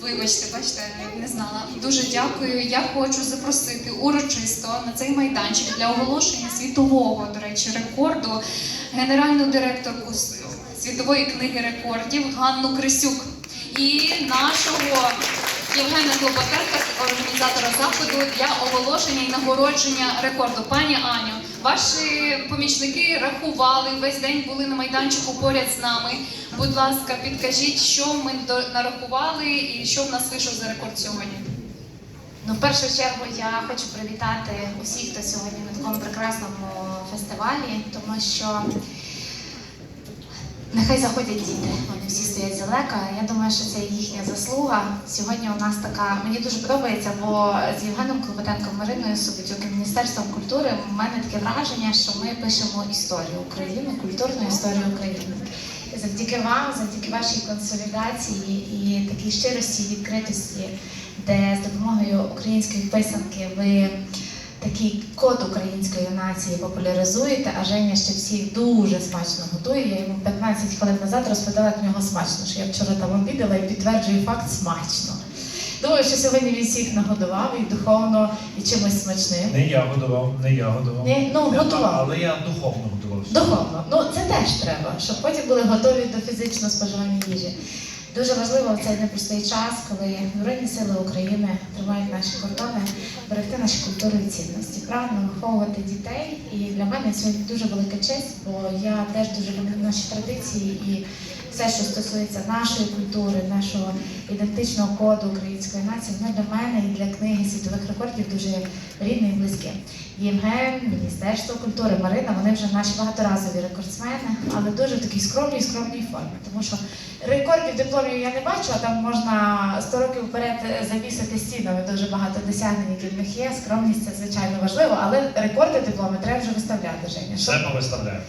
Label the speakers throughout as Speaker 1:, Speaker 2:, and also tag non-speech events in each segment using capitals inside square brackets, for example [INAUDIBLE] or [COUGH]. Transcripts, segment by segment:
Speaker 1: Вибачте, бачите, не знала. Дуже дякую. Я хочу запросити урочисто на цей майданчик для оголошення світового, до речі, рекорду генеральну директорку світової книги рекордів Ганну Крисюк і нашого Євгена Клопотенка, організатора заходу для оголошення і нагородження рекорду. Пані Аню, ваші помічники рахували весь день були на майданчику поряд з нами. Будь ласка, підкажіть, що ми нарахували і що в нас вийшов за рекорд сьогодні.
Speaker 2: Ну, в першу чергу я хочу привітати усіх, хто сьогодні на такому прекрасному фестивалі, тому що нехай заходять діти. Вони всі стоять здалека. Я думаю, що це їхня заслуга. Сьогодні у нас така мені дуже подобається, бо з Євгеном Клопотенком, Мариною Собитюк і Міністерством культури у мене таке враження, що ми пишемо історію України, культурну історію України. Завдяки вам, завдяки вашій консолідації і такій щирості відкритості, де з допомогою української писанки ви такий код української нації популяризуєте, а Женя ще всіх дуже смачно готує. Я йому 15 хвилин назад розповідала, як в нього смачно, що я вчора там обідала і підтверджую факт смачно. Думаю, що сьогодні він всіх нагодував і духовно, і чимось смачним.
Speaker 3: Не я годував, не я годував.
Speaker 2: Ні, ну, готував.
Speaker 3: Але я духовно годувався.
Speaker 2: Духовно. Ну це теж треба, щоб потім були готові до фізичного споживання їжі. Дуже важливо в цей непростий час, коли Збройні сили України тримають наші кордони, берегти наші культури і цінності, правильно виховувати дітей. І для мене сьогодні дуже велика честь, бо я теж дуже люблю наші традиції і все, що стосується нашої культури, нашого ідентичного коду української нації, воно для мене і для книги світових рекордів дуже рідне і близьке. Євген, Міністерство культури, Марина, вони вже наші багаторазові рекордсмени, але дуже в такій скромній, скромній формі. Тому що рекордів дипломів я не бачу, а там можна 100 років вперед завісити стінами дуже багато досягнень, які в них є. Скромність це звичайно важливо, але рекорди дипломи треба вже виставляти, Женя.
Speaker 3: Все повиставляю.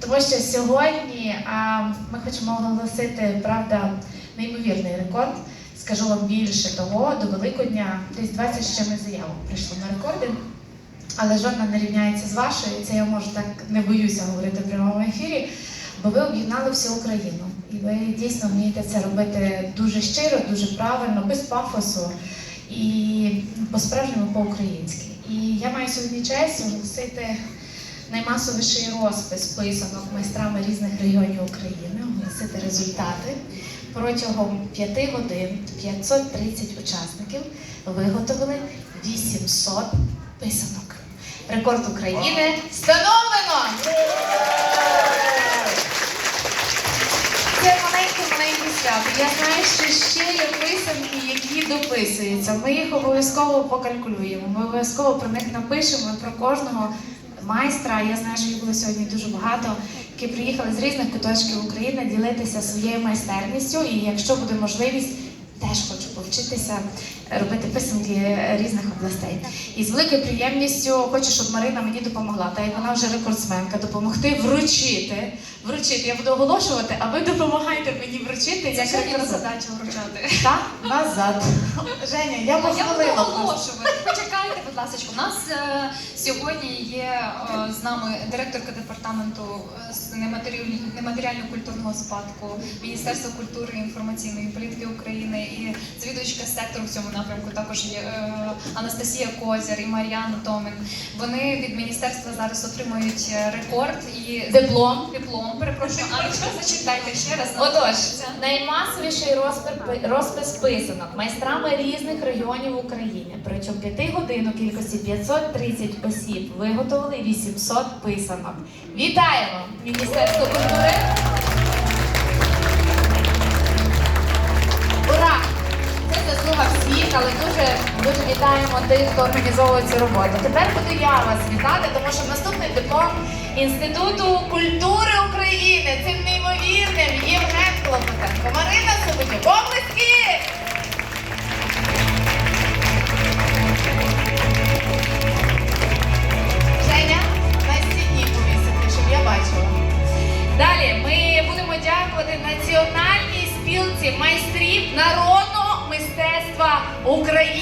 Speaker 2: Тому що сьогодні а, ми хочемо оголосити, правда, неймовірний рекорд. Скажу вам більше того, до Великодня десь 20 з чимось заявок прийшло на рекорди, але жодна не рівняється з вашою. і Це я можу так не боюся говорити в прямому ефірі, бо ви об'єднали всю Україну. І ви дійсно вмієте це робити дуже щиро, дуже правильно, без пафосу і по-справжньому по-українськи. І я маю сьогодні честь оголосити наймасовіший розпис писанок майстрами різних регіонів України, оголосити результати. Протягом 5 годин 530 учасників виготовили 800 писанок. Рекорд України встановлено! Це маленьке-маленьке свято. Я знаю, що ще є писанки, які дописуються. Ми їх обов'язково покалькулюємо. Ми обов'язково про них напишемо про кожного майстра. Я знаю, що їх було сьогодні дуже багато, які приїхали з різних куточків України ділитися своєю майстерністю. І якщо буде можливість, теж повчитися робити писанки різних областей. І з великою приємністю хочу, щоб Марина мені допомогла, та як вона вже рекордсменка, допомогти вручити. Вручити. Я буду оголошувати, а ви допомагайте мені вручити. Як
Speaker 1: Сьогодні на задачу вручати.
Speaker 2: Так, назад. Женя, я
Speaker 1: А я буду оголошувати. Почекайте, будь ласка. У нас е, сьогодні є е, з нами директорка департаменту е, з нематеріаль- нематеріально-культурного спадку Міністерства культури і інформаційної політики України і завідувачка сектору в цьому напрямку. Також є е, Анастасія Козяр і Мар'яна Томін. Вони від міністерства зараз отримують е, рекорд і
Speaker 2: Диплом.
Speaker 1: диплом. Перепрошую, Анечка, [LAUGHS] зачитайте ще раз.
Speaker 2: Отож, наймасовіший розпис, розпис писанок майстрами різних регіонів України. Протягом 5 годин у кількості 530 осіб виготовили 800 писанок. Вітаємо! Міністерство культури! Всіх, але дуже дуже вітаємо тих, хто організовує цю роботу. Тепер буду я вас вітати, тому що наступний диплом Інституту культури України цим неймовірним Євген Клопотенко, Марина. Облески!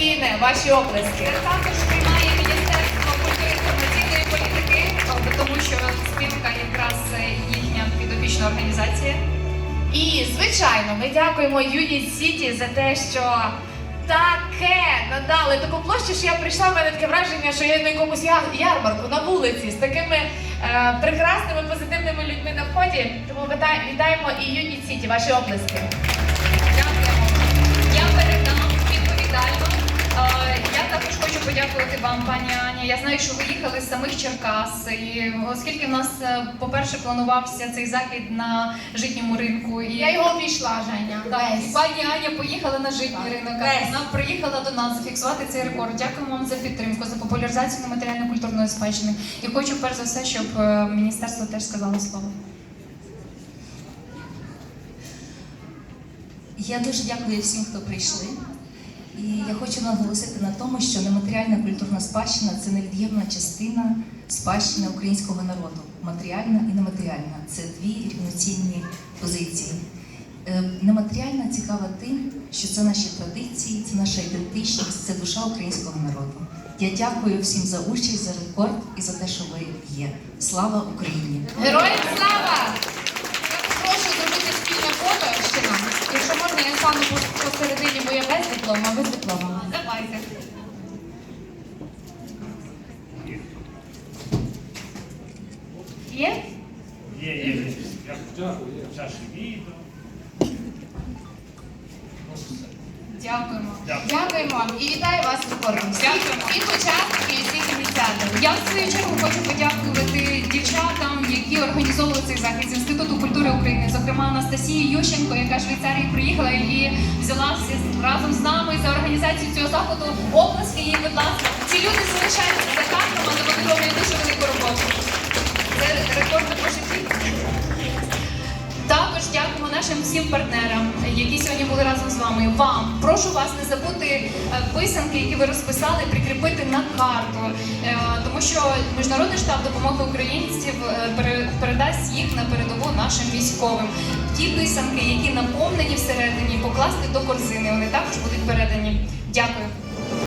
Speaker 2: України. Ваші оплески.
Speaker 1: Також приймає Міністерство культури інформаційної політики, тому що спілка якраз їхня підопічна організація.
Speaker 2: І, звичайно, ми дякуємо Юніт Сіті за те, що таке надали таку площу, що я прийшла, в мене таке враження, що я на якомусь ярмарку на вулиці з такими е, прекрасними позитивними людьми на вході. Тому вітаємо і Юніт Сіті, ваші оплески.
Speaker 1: Я знаю, що ви їхали з самих Черкас. І оскільки в нас, е, по-перше, планувався цей захід на житньому ринку, і
Speaker 2: Я його обійшла, Женя.
Speaker 1: Так,
Speaker 2: Весь.
Speaker 1: пані Аня поїхала на житній ринок. а Вона приїхала до нас зафіксувати цей рекорд. Дякуємо вам за підтримку, за популяризацію нематеріально-культурної спадщини. І хочу перш за все, щоб е, міністерство теж сказало слово.
Speaker 4: Я дуже дякую всім, хто прийшли. І я хочу наголосити на тому, що нематеріальна культурна спадщина це невід'ємна частина спадщини українського народу. Матеріальна і нематеріальна це дві рівноцінні позиції. Е, Нематеріальна цікава тим, що це наші традиції, це наша ідентичність, це душа українського народу. Я дякую всім за участь, за рекорд і за те, що ви є. Слава Україні!
Speaker 2: Героям слава!
Speaker 5: Я прошу зробити спільне фото ще нам. Якщо можна, я стану по- посередині, бо я без диплома, ви з дипломами.
Speaker 1: Давайте.
Speaker 2: Є?
Speaker 3: Є, є, є. Дякую. Чаші відео.
Speaker 1: Дякуємо.
Speaker 5: Дякуємо вам і вітаю вас з
Speaker 1: Дякуємо.
Speaker 5: всіх учасників і всіх ініціаторів.
Speaker 1: Я в свою чергу хочу подякувати дівчатам, які організовували цей захід з Інституту культури України, зокрема Анастасії Ющенко, яка з Швейцарії приїхала і взялася разом з нами за організацію цього заходу. Оплески їй, будь ласка. Ці люди залишаються нашим всім партнерам, які сьогодні були разом з вами. Вам прошу вас не забути е, писанки, які ви розписали, прикріпити на карту, Е, тому що міжнародний штаб допомоги українців е, передасть їх на передову нашим військовим. Ті писанки, які наповнені всередині, покласти до корзини. Вони також будуть передані. Дякую.